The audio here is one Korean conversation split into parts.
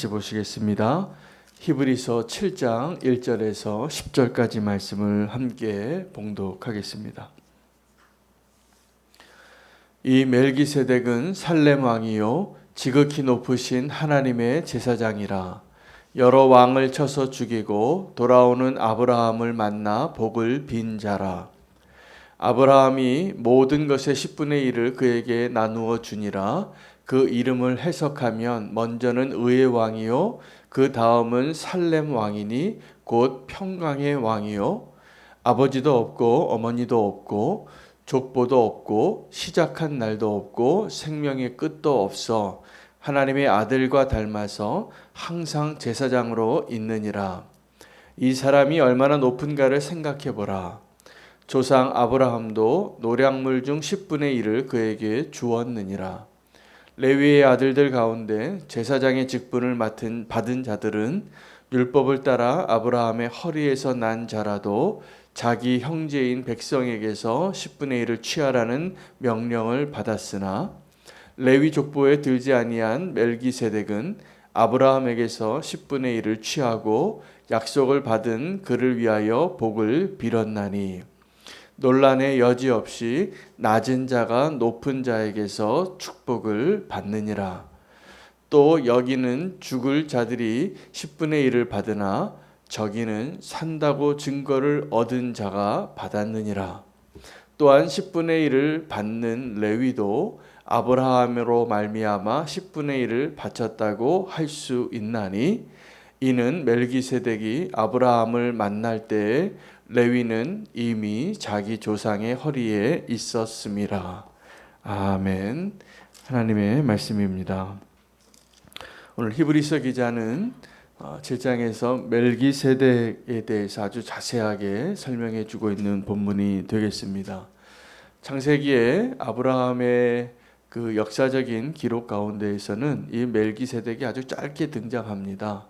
같이 보시겠습니다. 히브리서 7장 1절에서 10절까지 말씀을 함께 봉독하겠습니다. 이 멜기세덱은 살렘 왕이요 지극히 높으신 하나님의 제사장이라 여러 왕을 쳐서 죽이고 돌아오는 아브라함을 만나 복을 빈 자라 아브라함이 모든 것의 10분의 1을 그에게 나누어 주니라 그 이름을 해석하면 먼저는 의의 왕이요 그 다음은 살렘 왕이니 곧 평강의 왕이요. 아버지도 없고 어머니도 없고 족보도 없고 시작한 날도 없고 생명의 끝도 없어 하나님의 아들과 닮아서 항상 제사장으로 있느니라. 이 사람이 얼마나 높은가를 생각해 보라. 조상 아브라함도 노량물 중 10분의 1을 그에게 주었느니라 레위의 아들들 가운데 제사장의 직분을 맡은 받은 자들은 율법을 따라 아브라함의 허리에서 난 자라도 자기 형제인 백성에게서 10분의 1을 취하라는 명령을 받았으나 레위 족보에 들지 아니한 멜기세덱은 아브라함에게서 10분의 1을 취하고 약속을 받은 그를 위하여 복을 빌었나니 논란의 여지 없이 낮은 자가 높은 자에게서 축복을 받느니라. 또 여기는 죽을 자들이 10분의 1을 받으나 저기는 산다고 증거를 얻은 자가 받았느니라. 또한 10분의 1을 받는 레위도 아브라함으로 말미암아 10분의 1을 바쳤다고 할 수 있나니 이는 멜기세덱이 아브라함을 만날 때에 레위는 이미 자기 조상의 허리에 있었습니다. 아멘. 하나님의 말씀입니다. 오늘 히브리서 기자는 7장에서 어, 멜기세덱에 대해서 아주 자세하게 설명해 주고 있는 본문이 되겠습니다. 창세기에 아브라함의 그 역사적인 기록 가운데에서는 이 멜기세덱이 아주 짧게 등장합니다.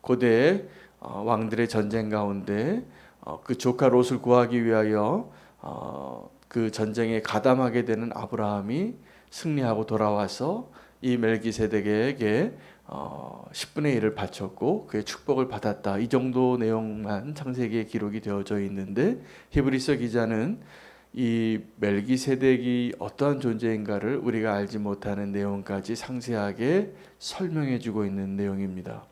고대 어, 왕들의 전쟁 가운데 어, 그 조카 롯을 구하기 위하여 어, 그 전쟁에 가담하게 되는 아브라함이 승리하고 돌아와서 이 멜기세덱에게 10분의 1을 바쳤고 그의 축복을 받았다. 이 정도 내용만 창세기에 기록이 되어져 있는데 히브리서 기자는 이 멜기세덱이 어떠한 존재인가를 우리가 알지 못하는 내용까지 상세하게 설명해 주고 있는 내용입니다.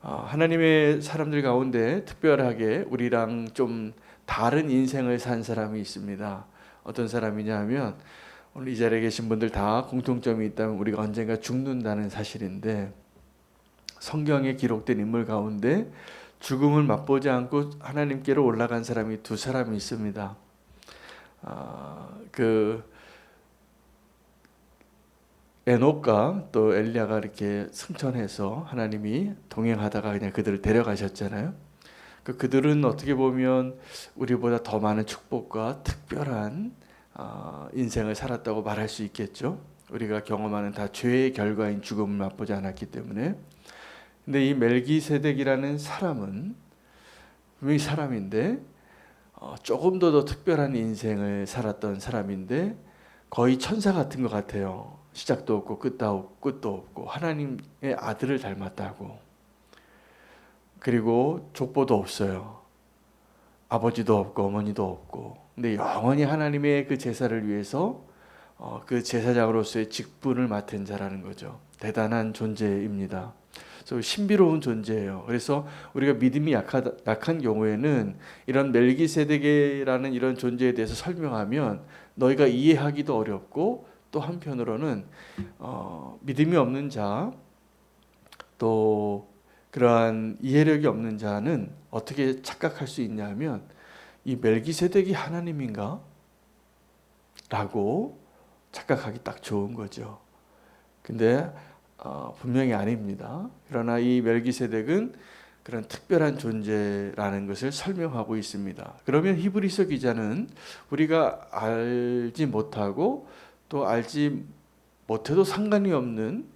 어, 하나님의 사람들 가운데 특별하게 우리랑 좀 다른 인생을 산 사람이 있습니다. 어떤 사람이냐 하면 오늘 이 자리에 계신 분들 다 공통점이 있다면 우리가 언젠가 죽는다는 사실인데 성경에 기록된 인물 가운데 죽음을 맛보지 않고 하나님께로 올라간 사람이 두 사람이 있습니다. 아, 그 에녹과 또 엘리야가 이렇게 승천해서 하나님이 동행하다가 그냥 그들을 데려가셨잖아요. 그 그들은 어떻게 보면 우리보다 더 많은 축복과 특별한 어, 인생을 살았다고 말할 수 있겠죠. 우리가 경험하는 다 죄의 결과인 죽음을 맛보지 않았기 때문에. 근데 이 멜기세덱이라는 사람은 분명히 사람인데 어, 조금 더 더 특별한 인생을 살았던 사람인데 거의 천사 같은 것 같아요. 시작도 없고 끝도 없고 하나님의 아들을 닮았다고. 그리고 족보도 없어요. 아버지도 없고 어머니도 없고. 근데 영원히 하나님의 그 제사를 위해서 어, 그 제사장으로서의 직분을 맡은 자라는 거죠. 대단한 존재입니다. 그래서 신비로운 존재예요. 그래서 우리가 믿음이 약하다, 약한 경우에는 이런 멜기세덱이라는 이런 존재에 대해서 설명하면 너희가 이해하기도 어렵고 또 한편으로는 어, 믿음이 없는 자, 또 그러한 이해력이 없는 자는 어떻게 착각할 수 있냐면 이 멜기세덱이 하나님인가? 라고 착각하기 딱 좋은 거죠. 근데 어, 분명히 아닙니다. 그러나 이 멜기세덱은 그런 특별한 존재라는 것을 설명하고 있습니다. 그러면 히브리서 기자는 우리가 알지 못하고 또 알지 못해도 상관이 없는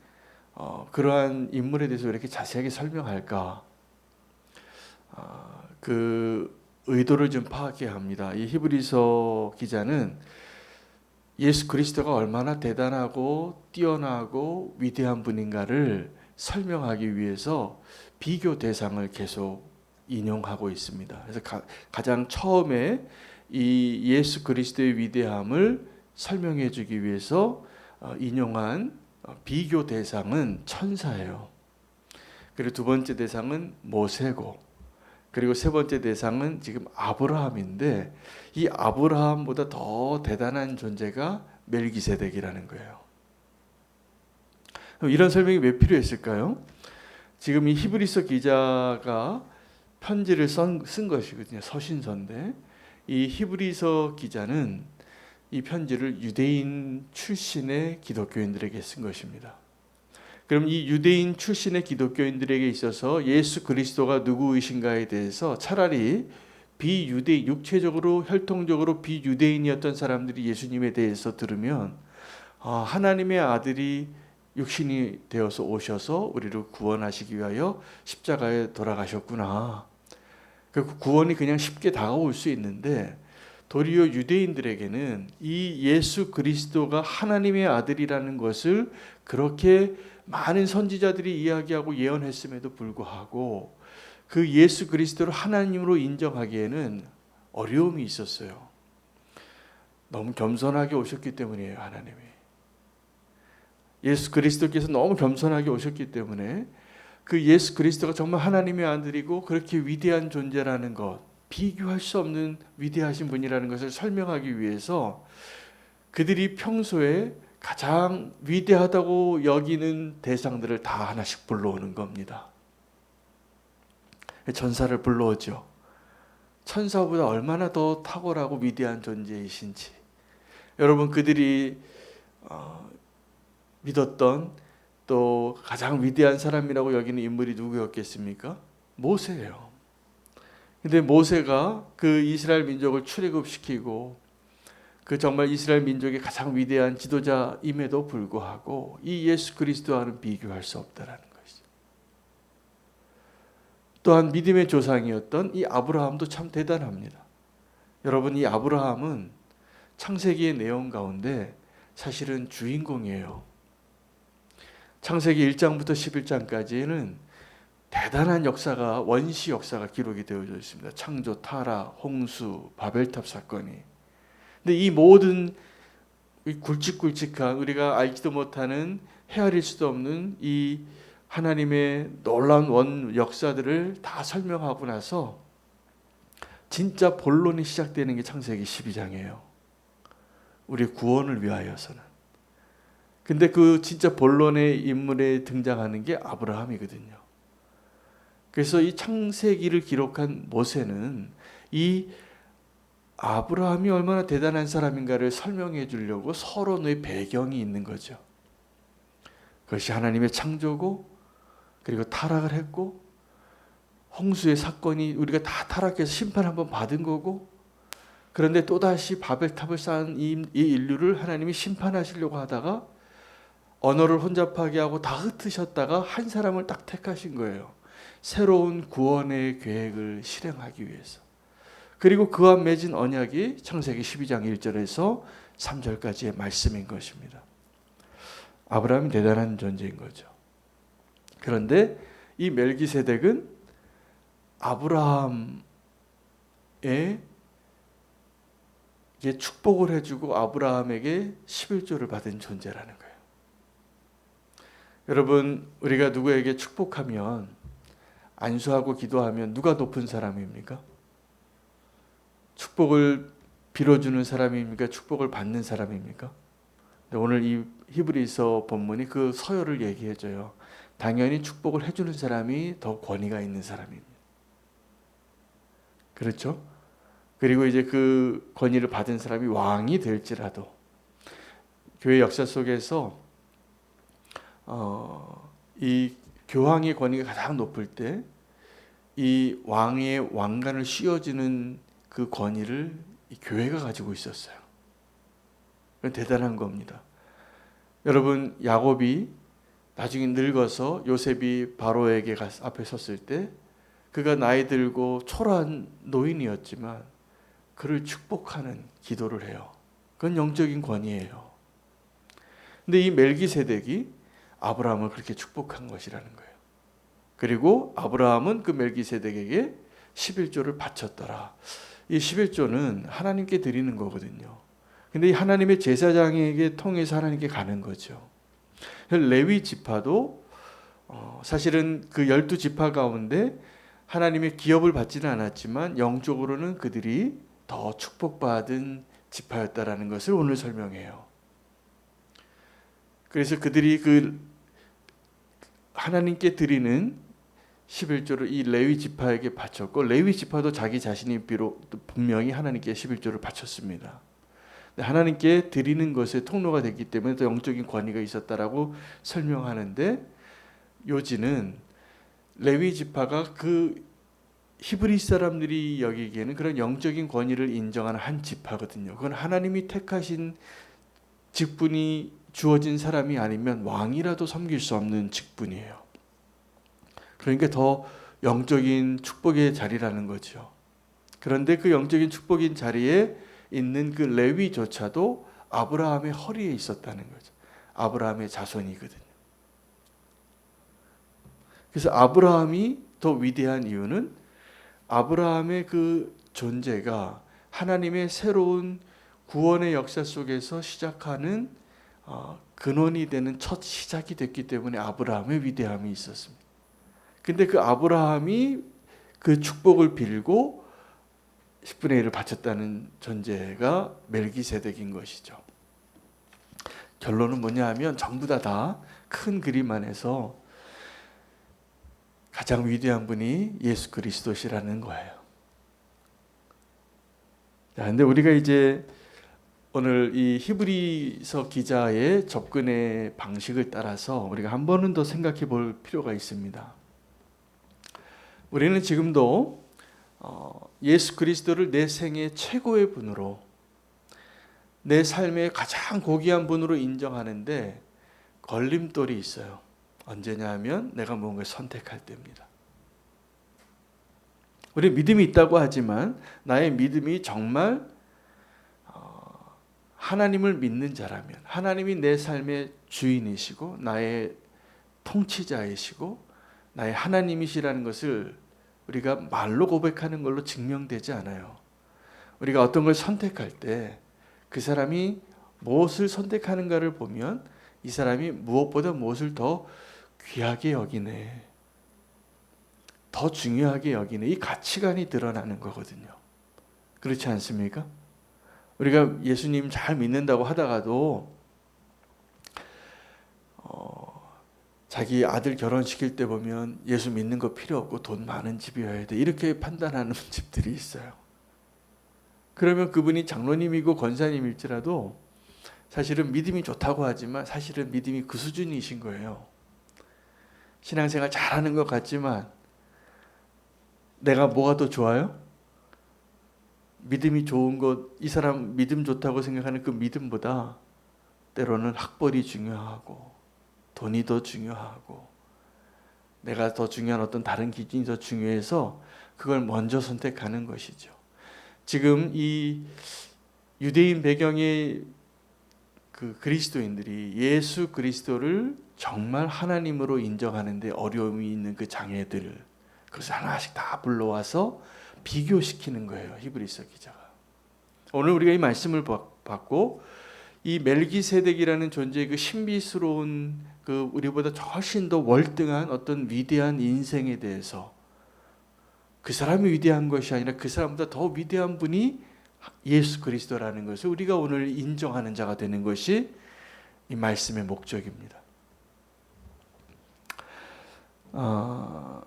어, 그러한 인물에 대해서 이렇게 자세하게 설명할까? 어, 그 의도를 좀 파악해야 합니다. 이 히브리서 기자는 예수 그리스도가 얼마나 대단하고 뛰어나고 위대한 분인가를 설명하기 위해서 비교 대상을 계속 인용하고 있습니다. 그래서 가, 가장 처음에 이 예수 그리스도의 위대함을 설명해 주기 위해서 어, 인용한 어, 비교 대상은 천사예요. 그리고 두 번째 대상은 모세고 그리고 세 번째 대상은 지금 아브라함인데 이 아브라함보다 더 대단한 존재가 멜기세덱이라는 거예요. 이런 설명이 왜 필요했을까요? 지금 이 히브리서 기자가 편지를 쓴, 쓴 것이거든요. 서신서인데 이 히브리서 기자는 이 편지를 유대인 출신의 기독교인들에게 쓴 것입니다. 그럼 이 유대인 출신의 기독교인들에게 있어서 예수 그리스도가 누구이신가에 대해서 차라리 비유대 육체적으로 혈통적으로 비유대인이었던 사람들이 예수님에 대해서 들으면 아, 하나님의 아들이 육신이 되어서 오셔서 우리를 구원하시기 위하여 십자가에 돌아가셨구나. 그 구원이 그냥 쉽게 다가올 수 있는데 도리어 유대인들에게는 이 예수 그리스도가 하나님의 아들이라는 것을 그렇게 많은 선지자들이 이야기하고 예언했음에도 불구하고 그 예수 그리스도를 하나님으로 인정하기에는 어려움이 있었어요. 너무 겸손하게 오셨기 때문이에요, 하나님이. 예수 그리스도께서 너무 겸손하게 오셨기 때문에 그 예수 그리스도가 정말 하나님의 아들이고 그렇게 위대한 존재라는 것, 비교할 수 없는 위대하신 분이라는 것을 설명하기 위해서 그들이 평소에 가장 위대하다고 여기는 대상들을 다 하나씩 불러오는 겁니다. 전사를 불러오죠. 천사보다 얼마나 더 탁월하고 위대한 존재이신지. 여러분 그들이 어, 믿었던 또 가장 위대한 사람이라고 여기는 인물이 누구였겠습니까? 모세예요. 근데 모세가 그 이스라엘 민족을 출애굽시키고 그 정말 이스라엘 민족의 가장 위대한 지도자임에도 불구하고 이 예수 그리스도와는 비교할 수 없다라는 것이죠. 또한 믿음의 조상이었던 이 아브라함도 참 대단합니다. 여러분 이 아브라함은 창세기의 내용 가운데 사실은 주인공이에요. 창세기 1장부터 11장까지는 대단한 역사가 원시 역사가 기록이 되어져 있습니다. 창조, 타락, 홍수, 바벨탑 사건이 근데 이 모든 굵직굵직한 우리가 알지도 못하는 헤아릴 수도 없는 이 하나님의 놀라운 원 역사들을 다 설명하고 나서 진짜 본론이 시작되는 게 창세기 12장이에요. 우리 구원을 위하여서는. 근데 그 진짜 본론의 인물에 등장하는 게 아브라함이거든요. 그래서 이 창세기를 기록한 모세는 이 아브라함이 얼마나 대단한 사람인가를 설명해 주려고 서론의 배경이 있는 거죠. 그것이 하나님의 창조고 그리고 타락을 했고 홍수의 사건이 우리가 다 타락해서 심판 한번 받은 거고 그런데 또다시 바벨탑을 쌓은 이, 이 인류를 하나님이 심판하시려고 하다가 언어를 혼잡하게 하고 다 흩으셨다가 한 사람을 딱 택하신 거예요. 새로운 구원의 계획을 실행하기 위해서. 그리고 그와 맺은 언약이 창세기 12장 1절에서 3절까지의 말씀인 것입니다. 아브라함이 대단한 존재인 거죠. 그런데 이 멜기세덱은 아브라함의 축복을 해주고 아브라함에게 11조를 받은 존재라는 거예요. 여러분, 우리가 누구에게 축복하면 안수하고 기도하면 누가 높은 사람입니까? 축복을 빌어주는 사람입니까? 축복을 받는 사람입니까? 오늘 이 히브리서 본문이 그 서열을 얘기해줘요. 당연히 축복을 해주는 사람이 더 권위가 있는 사람입니다. 그렇죠? 그리고 이제 그 권위를 받은 사람이 왕이 될지라도 교회 역사 속에서 어, 이 교황의 권위가 가장 높을 때 이 왕의 왕관을 씌워주는 그 권위를 교회가 가지고 있었어요. 대단한 겁니다. 여러분 야곱이 나중에 늙어서 요셉이 바로에게 앞에 섰을 때 그가 나이 들고 초라한 노인이었지만 그를 축복하는 기도를 해요. 그건 영적인 권위예요. 근데 이 멜기세덱이 아브라함을 그렇게 축복한 것이라는 거예요. 그리고 아브라함은 그 멜기세덱에게 11조를 바쳤더라. 이 11조는 하나님께 드리는 거거든요. 근데 이 하나님의 제사장에게 통해서 하나님께 가는 거죠. 레위 지파도 어, 사실은 그 열두 지파 가운데 하나님의 기업을 받지는 않았지만 영적으로는 그들이 더 축복받은 지파였다라는 것을 오늘 설명해요. 그래서 그들이 그 하나님께 드리는 11조를 이 레위 지파에게 바쳤고 레위 지파도 자기 자신이 비록 분명히 하나님께 11조를 바쳤습니다. 하나님께 드리는 것에 통로가 됐기 때문에 또 영적인 권위가 있었다라고 설명하는데 요지는 레위 지파가 그 히브리 사람들이 여기기에는 그런 영적인 권위를 인정하는 한 지파거든요. 그건 하나님이 택하신 직분이 주어진 사람이 아니면 왕이라도 섬길 수 없는 직분이에요. 그러니까 더 영적인 축복의 자리라는 거죠. 그런데 그 영적인 축복인 자리에 있는 그 레위조차도 아브라함의 허리에 있었다는 거죠. 아브라함의 자손이거든요. 그래서 아브라함이 더 위대한 이유는 아브라함의 그 존재가 하나님의 새로운 구원의 역사 속에서 시작하는 어, 근원이 되는 첫 시작이 됐기 때문에 아브라함의 위대함이 있었습니다. 근데 그 아브라함이 그 축복을 빌고 10분의 1을 바쳤다는 존재가 멜기세덱인 것이죠. 결론은 뭐냐 하면 전부 다 다 큰 그림 안에서 가장 위대한 분이 예수 그리스도시라는 거예요. 자, 근데 우리가 이제 오늘 이 히브리서 기자의 접근의 방식을 따라서 우리가 한 번은 더 생각해 볼 필요가 있습니다. 우리는 지금도 어, 예수 그리스도를 내 생의 최고의 분으로 내 삶의 가장 고귀한 분으로 인정하는데 걸림돌이 있어요. 언제냐 하면 내가 무언가를 선택할 때입니다. 우리 믿음이 있다고 하지만 나의 믿음이 정말 어, 하나님을 믿는 자라면 하나님이 내 삶의 주인이시고 나의 통치자이시고 나의 하나님이시라는 것을 우리가 말로 고백하는 걸로 증명되지 않아요. 우리가 어떤 걸 선택할 때 그 사람이 무엇을 선택하는가를 보면 이 사람이 무엇보다 무엇을 더 귀하게 여기네. 더 중요하게 여기네. 이 가치관이 드러나는 거거든요. 그렇지 않습니까? 우리가 예수님 잘 믿는다고 하다가도 어, 자기 아들 결혼시킬 때 보면 예수 믿는 거 필요 없고 돈 많은 집이어야 돼. 이렇게 판단하는 집들이 있어요. 그러면 그분이 장로님이고 권사님일지라도 사실은 믿음이 좋다고 하지만 사실은 믿음이 그 수준이신 거예요. 신앙생활 잘하는 것 같지만 내가 뭐가 더 좋아요? 믿음이 좋은 것, 이 사람 믿음 좋다고 생각하는 그 믿음보다 때로는 학벌이 중요하고 돈이 더 중요하고 내가 더 중요한 어떤 다른 기준이 더 중요해서 그걸 먼저 선택하는 것이죠. 지금 이 유대인 배경의 그 그리스도인들이 예수 그리스도를 정말 하나님으로 인정하는데 어려움이 있는 그 장애들 그것을 하나씩 다 불러와서 비교시키는 거예요 히브리서 기자가 오늘 우리가 이 말씀을 받고 이 멜기세덱이라는 존재의 그 신비스러운 그 우리보다 훨씬 더 월등한 어떤 위대한 인생에 대해서 그 사람이 위대한 것이 아니라 그 사람보다 더 위대한 분이 예수 그리스도라는 것을 우리가 오늘 인정하는 자가 되는 것이 이 말씀의 목적입니다. 어,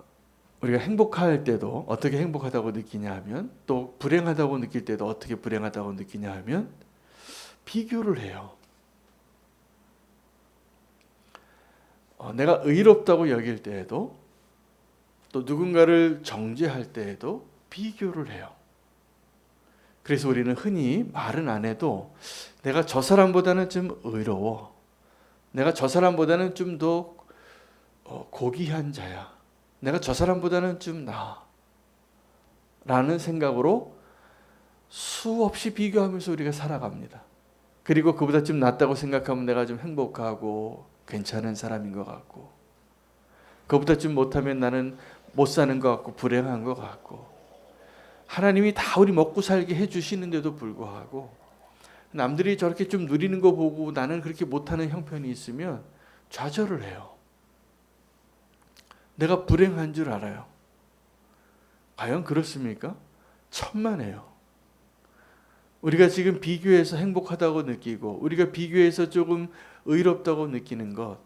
우리가 행복할 때도 어떻게 행복하다고 느끼냐 하면 또 불행하다고 느낄 때도 어떻게 불행하다고 느끼냐 하면 비교를 해요. 내가 의롭다고 여길 때에도 또 누군가를 정죄할 때에도 비교를 해요. 그래서 우리는 흔히 말은 안 해도 내가 저 사람보다는 좀 의로워. 내가 저 사람보다는 좀더 어, 고귀한 자야. 내가 저 사람보다는 좀 나아. 라는 생각으로 수없이 비교하면서 우리가 살아갑니다. 그리고 그보다 좀 낫다고 생각하면 내가 좀 행복하고 괜찮은 사람인 것 같고 그보다 좀 못하면 나는 못 사는 것 같고 불행한 것 같고 하나님이 다 우리 먹고 살게 해주시는데도 불구하고 남들이 저렇게 좀 누리는 거 보고 나는 그렇게 못하는 형편이 있으면 좌절을 해요. 내가 불행한 줄 알아요. 과연 그렇습니까? 천만에요. 우리가 지금 비교해서 행복하다고 느끼고 우리가 비교해서 조금 의롭다고 느끼는 것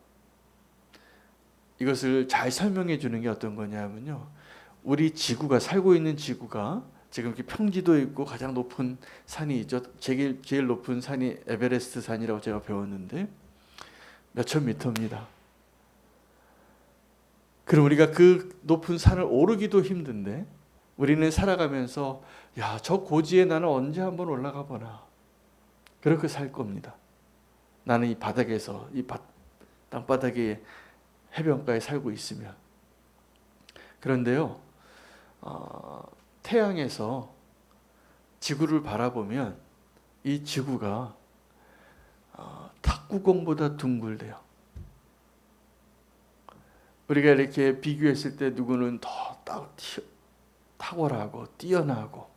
이것을 잘 설명해 주는 게 어떤 거냐면요. 우리 지구가 살고 있는 지구가 지금 이렇게 평지도 있고 가장 높은 산이 있죠. 제일 제일 높은 산이 에베레스트 산이라고 제가 배웠는데 몇천 미터입니다. 그럼 우리가 그 높은 산을 오르기도 힘든데 우리는 살아가면서 야, 저 고지에 나는 언제 한번 올라가 보나. 그렇게 살 겁니다. 나는 이 바닥에서 이 바, 땅바닥에 해변가에 살고 있으면 그런데요. 어, 태양에서 지구를 바라보면 이 지구가 어, 탁구공보다 둥글대요. 우리가 이렇게 비교했을 때 누구는 더 탁월하고 뛰어나고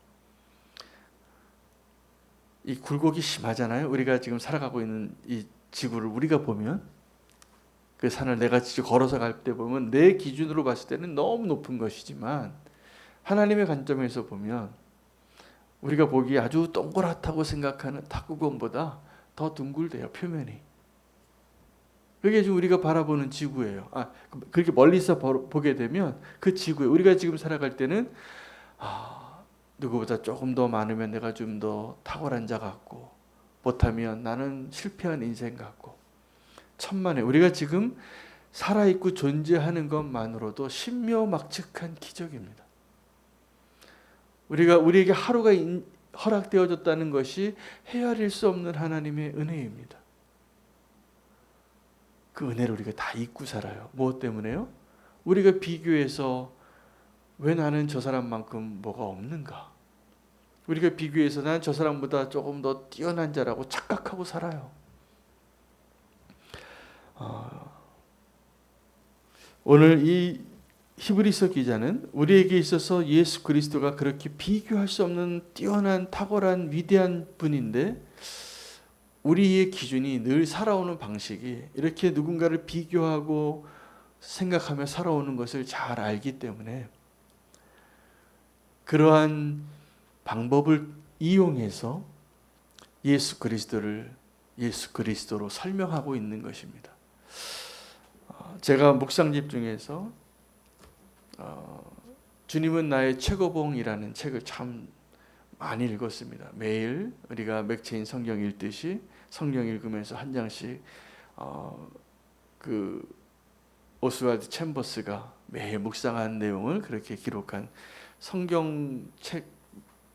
이 굴곡이 심하잖아요. 우리가 지금 살아가고 있는 이 지구를 우리가 보면 그 산을 내가 직접 걸어서 갈 때 보면 내 기준으로 봤을 때는 너무 높은 것이지만 하나님의 관점에서 보면 우리가 보기에 아주 동그랗다고 생각하는 탁구공보다 더 둥글대요 표면이. 그게 지금 우리가 바라보는 지구예요. 아 그렇게 멀리서 보게 되면 그 지구에 우리가 지금 살아갈 때는 아 누구보다 조금 더 많으면 내가 좀 더 탁월한 자 같고 못하면 나는 실패한 인생 같고 천만에 우리가 지금 살아 있고 존재하는 것만으로도 신묘막측한 기적입니다. 우리가 우리에게 하루가 허락되어졌다는 것이 헤아릴 수 없는 하나님의 은혜입니다. 그 은혜를 우리가 다 잊고 살아요. 무엇 때문에요? 우리가 비교해서 왜 나는 저 사람만큼 뭐가 없는가? 우리가 비교해서 난 저 사람보다 조금 더 뛰어난 자라고 착각하고 살아요. 어, 오늘 이 히브리서 기자는 우리에게 있어서 예수 그리스도가 그렇게 비교할 수 없는 뛰어난 탁월한 위대한 분인데 우리의 기준이 늘 살아오는 방식이 이렇게 누군가를 비교하고 생각하며 살아오는 것을 잘 알기 때문에 그러한 방법을 이용해서 예수 그리스도를 예수 그리스도로 설명하고 있는 것입니다. 어, 제가 묵상집 중에서 어, 주님은 나의 최고봉이라는 책을 참 많이 읽었습니다. 매일 우리가 맥체인 성경 읽듯이 성경 읽으면서 한 장씩 어, 그 오스왈드 챔버스가 매일 묵상한 내용을 그렇게 기록한 성경 책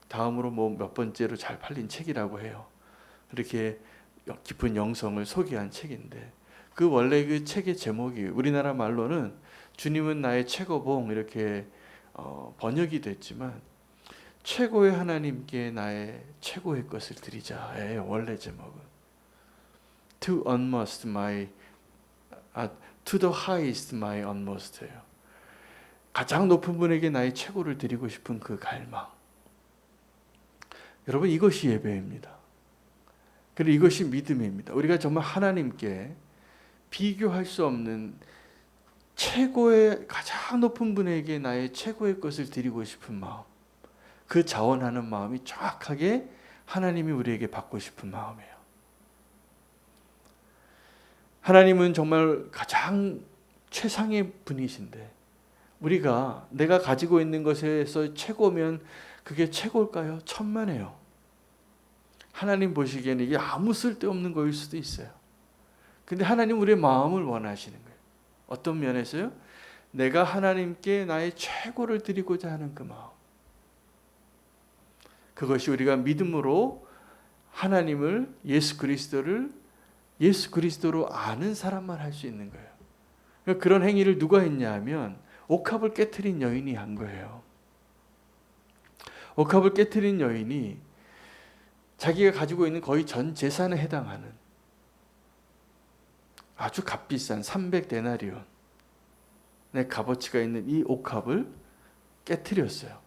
다음으로 뭐 몇 번째로 잘 팔린 책이라고 해요. 그렇게 깊은 영성을 소개한 책인데 그 원래 그 책의 제목이 우리나라 말로는 주님은 나의 최고봉 이렇게 어, 번역이 됐지만 최고의 하나님께 나의 최고의 것을 드리자의 원래 제목은 to utmost my 아, to the highest my utmost예요. 가장 높은 분에게 나의 최고를 드리고 싶은 그 갈망. 여러분 이것이 예배입니다. 그리고 이것이 믿음입니다. 우리가 정말 하나님께 비교할 수 없는 최고의 가장 높은 분에게 나의 최고의 것을 드리고 싶은 마음. 그 자원하는 마음이 정확하게 하나님이 우리에게 받고 싶은 마음이에요. 하나님은 정말 가장 최상의 분이신데 우리가 내가 가지고 있는 것에서 최고면 그게 최고일까요? 천만에요. 하나님 보시기에는 이게 아무 쓸데없는 거일 수도 있어요. 근데 하나님 우리의 마음을 원하시는 거예요. 어떤 면에서요? 내가 하나님께 나의 최고를 드리고자 하는 그 마음. 그것이 우리가 믿음으로 하나님을 예수 그리스도를 예수 그리스도로 아는 사람만 할 수 있는 거예요. 그러니까 그런 행위를 누가 했냐 하면 옥합을 깨뜨린 여인이 한 거예요. 옥합을 깨뜨린 여인이 자기가 가지고 있는 거의 전 재산에 해당하는 아주 값비싼 300데나리온 의 값어치가 있는 이 옥합을 깨뜨렸어요.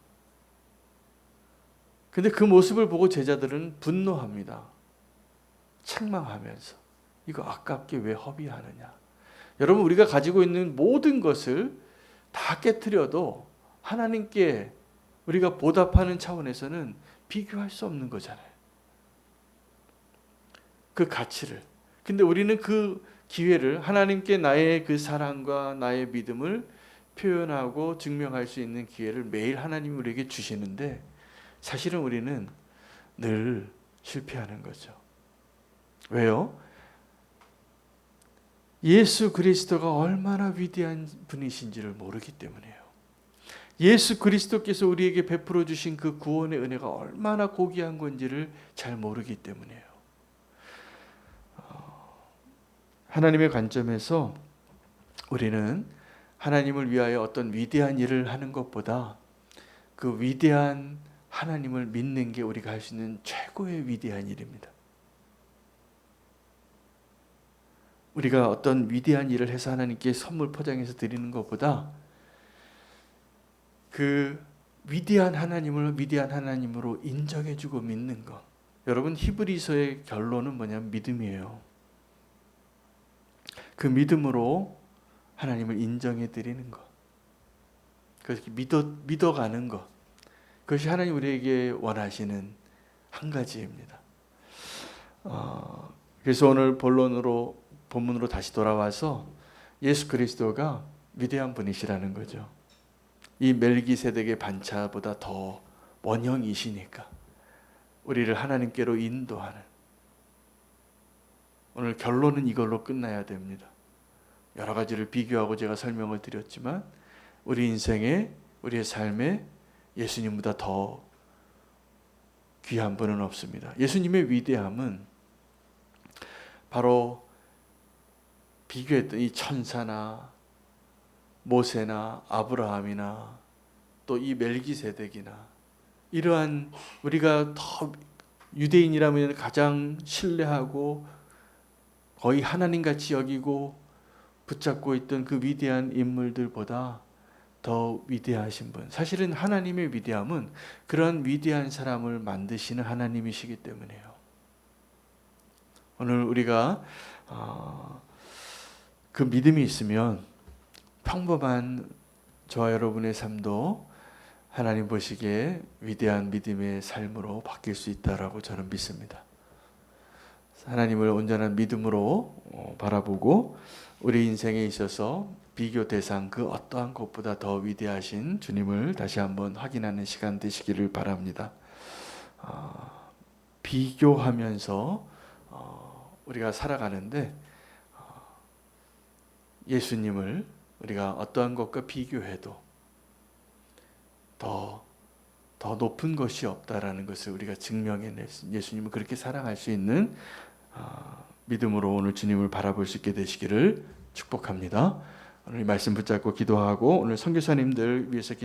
근데 그 모습을 보고 제자들은 분노합니다. 책망하면서 이거 아깝게 왜 허비하느냐. 여러분 우리가 가지고 있는 모든 것을 다 깨뜨려도 하나님께 우리가 보답하는 차원에서는 비교할 수 없는 거잖아요. 그 가치를. 근데 우리는 그 기회를 하나님께 나의 그 사랑과 나의 믿음을 표현하고 증명할 수 있는 기회를 매일 하나님이 우리에게 주시는데 사실은 우리는 늘 실패하는 거죠. 왜요? 예수 그리스도가 얼마나 위대한 분이신지를 모르기 때문이에요. 예수 그리스도께서 우리에게 베풀어 주신 그 구원의 은혜가 얼마나 고귀한 건지를 잘 모르기 때문이에요. 어, 하나님의 관점에서 우리는 하나님을 위하여 어떤 위대한 일을 하는 것보다 그 위대한 하나님을 믿는 게 우리가 할 수 있는 최고의 위대한 일입니다. 우리가 어떤 위대한 일을 해서 하나님께 선물 포장해서 드리는 것보다 그 위대한 하나님을 위대한 하나님으로 인정해주고 믿는 것. 여러분 히브리서의 결론은 뭐냐면 믿음이에요. 그 믿음으로 하나님을 인정해 드리는 것. 그래서 믿어 믿어가는 것. 그것이 하나님 우리에게 원하시는 한 가지입니다. 어, 그래서 오늘 본론으로 본문으로 다시 돌아와서 예수 그리스도가 위대한 분이시라는 거죠. 이 멜기세덱의 반차보다 더 원형이시니까 우리를 하나님께로 인도하는 오늘 결론은 이걸로 끝나야 됩니다. 여러 가지를 비교하고 제가 설명을 드렸지만 우리 인생에 우리의 삶에 예수님보다 더 귀한 분은 없습니다. 예수님의 위대함은 바로 비교했던 이 천사나 모세나 아브라함이나 또 이 멜기세덱이나 이러한 우리가 더 유대인이라면 가장 신뢰하고 거의 하나님 같이 여기고 붙잡고 있던 그 위대한 인물들보다 더 위대하신 분. 사실은 하나님의 위대함은 그런 위대한 사람을 만드시는 하나님이시기 때문에요. 오늘 우리가 어, 그 믿음이 있으면 평범한 저와 여러분의 삶도 하나님 보시기에 위대한 믿음의 삶으로 바뀔 수 있다라고 저는 믿습니다. 하나님을 온전한 믿음으로 어, 바라보고 우리 인생에 있어서 비교 대상 그 어떠한 것보다 더 위대하신 주님을 다시 한번 확인하는 시간 되시기를 바랍니다. 어, 비교하면서 어, 우리가 살아가는데 어, 예수님을 우리가 어떠한 것과 비교해도 더, 더 높은 것이 없다라는 것을 우리가 증명해낼 수, 예수님을 그렇게 사랑할 수 있는 어, 믿음으로 오늘 주님을 바라볼 수 있게 되시기를 축복합니다. 오늘 이 말씀 붙잡고 기도하고 오늘 선교사님들 위해서